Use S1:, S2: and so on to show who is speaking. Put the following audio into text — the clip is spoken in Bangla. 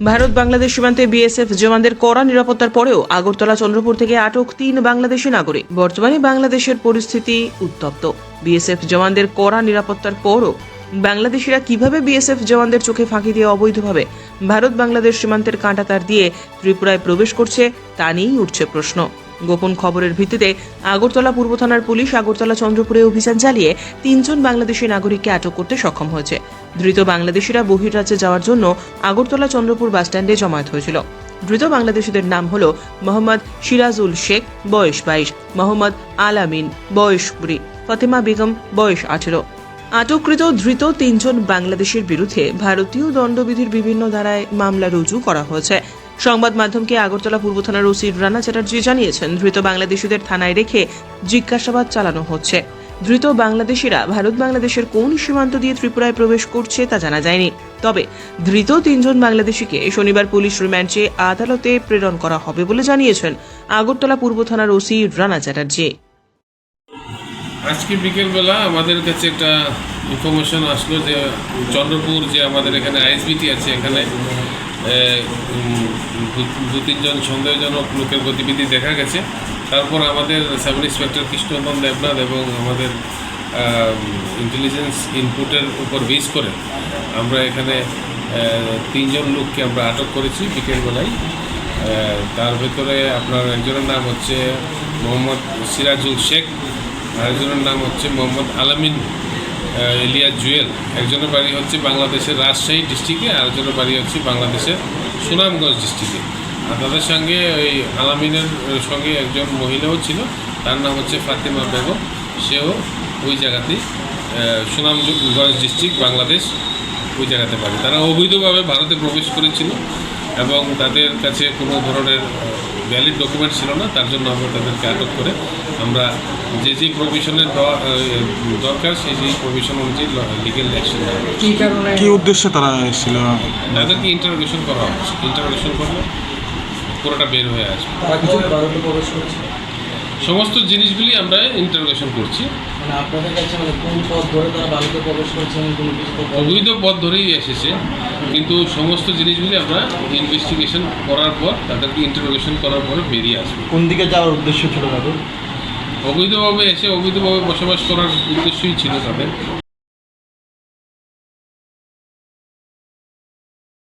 S1: ভারত বাংলাদেশ সীমান্তে বিএসএফ জওয়ানদের কড়া নিরাপত্তার পরেও আগরতলা, চন্দ্রপুর থেকে আটক তিন বাংলাদেশি নাগরিক। বর্তমানে বাংলাদেশের পরিস্থিতি উত্তপ্ত। বিএসএফ জওয়ানদের কড়া নিরাপত্তার পরও বাংলাদেশিরা কীভাবে বিএসএফ জওয়ানদের চোখে ফাঁকি দিয়ে অবৈধভাবে ভারত বাংলাদেশ সীমান্তের কাঁটাতার দিয়ে ত্রিপুরায় প্রবেশ করছে, তা নিয়েই উঠছে প্রশ্ন। গোপন খবরের ভিত্তিতে আগরতলা পূর্ব থানার পুলিশ আগরতলা চন্দ্রপুরে অভিযান চালিয়ে তিনজন বাংলাদেশি নাগরিককে আটক করতে সক্ষম হয়েছে। ধৃত বাংলাদেশিরা বহির্রাজ্যে যাওয়ার জন্য আগরতলা চন্দ্রপুর বাসস্ট্যান্ডে জমায়েত হয়েছিল। ধৃত বাংলাদেশিদের নাম হল মোহাম্মদ সিরাজুল শেখ, বয়স বাইশ, মোহাম্মদ আলামিন, বয়স কুড়ি, ফাতেমা বেগম, বয়স আঠেরো। আটককৃত ধৃত তিনজন বাংলাদেশের বিরুদ্ধে ভারতীয় দণ্ডবিধির বিভিন্ন ধারায় মামলা রুজু করা হয়েছে। সংবাদ মাধ্যমকে আগরতলা পূর্ব থানার ওসি রানা চ্যাটার্জি জানিয়েছেন, ধৃত বাংলাদেশিদের থানায় রেখে জিজ্ঞাসাবাদ চালানো হচ্ছে। ধৃত বাংলাদেশিরা ভারত বাংলাদেশের কোন সীমান্ত দিয়ে ত্রিপুরায় প্রবেশ করছে তা জানা যায়নি। তবে ধৃত তিনজন বাংলাদেশিকে শনিবার পুলিশ রিমান্ডে আদালতে প্রেরণ করা হবে বলে জানিয়েছেন আগরতলা পূর্ব থানার ওসি রানা চ্যাটার্জি।
S2: আজকে বিকেলবেলা আমাদের কাছে একটা ইনফরমেশন আসলো যে চন্দ্রপুর যে আমাদের এখানে আইএসবিটি আছে এখানে দু- তিনজন সন্দেহজনক লোকের গতিবিধি দেখা গেছে। তারপর আমাদের সাব ইন্সপেক্টর কৃষ্ণনন্দন দেবনাথ এবং আমাদের ইন্টেলিজেন্স ইনপুটের উপর বেস করে আমরা এখানে তিনজন লোককে আমরা আটক করেছি বিকেলবেলায়। তার ভেতরে আপনার একজনের নাম হচ্ছে মোহাম্মদ সিরাজুল শেখ, আরেকজনের নাম হচ্ছে মোহাম্মদ আলামিন এলিয়া জুয়েল। একজনের বাড়ি হচ্ছে বাংলাদেশের রাজশাহী ডিস্ট্রিক্টে আরেকজনের বাড়ি হচ্ছে বাংলাদেশের সুনামগঞ্জ ডিস্ট্রিক্টে আর তাদের সঙ্গে ওই আলামিনের সঙ্গে একজন মহিলাও ছিল, তার নাম হচ্ছে ফাতিমা বেগম। সেও ওই জায়গাতেই সুনামগঞ্জ ডিস্ট্রিক্ট বাংলাদেশ ওই জায়গাতে পারে তারা অবৈধভাবে ভারতে প্রবেশ করেছিল এবং তাদের কাছে কোনো ধরনের ভ্যালিড ডকুমেন্ট ছিল না, তার জন্য আমরা তাদেরকে আটক করে আমরা যে যে প্রভিশনের দরকার সেই সেই প্রভিশন অনুযায়ী লিগেল অ্যাকশন
S3: কি কারণে?
S4: কি উদ্দেশ্যে তারা এসেছিল?
S2: তাদেরকে ইন্টারোগেশন করা হচ্ছে ইন্টারোগেশন করলে পুরোটা বের হয়ে আসবে।
S3: তারা কিছু ভারতে প্রবেশ করছে?
S2: সমস্ত জিনিসগুলি আমরা ইন্টারোগেশন করছি।
S3: মানে আপনাদের কাছে মানে?
S2: অবৈধ পথ ধরেই এসেছে। কিন্তু সমস্ত জিনিসগুলি আমরা ইনভেস্টিগেশন করার পর তাদেরকে ইন্টারোগেশন করার পরে বেরিয়ে আসবে।
S3: কোন দিকে যাওয়ার উদ্দেশ্য ছিল তাদের?
S2: অবৈধভাবে এসে অবৈধভাবে বসবাস করার উদ্দেশ্যই ছিল তাদের।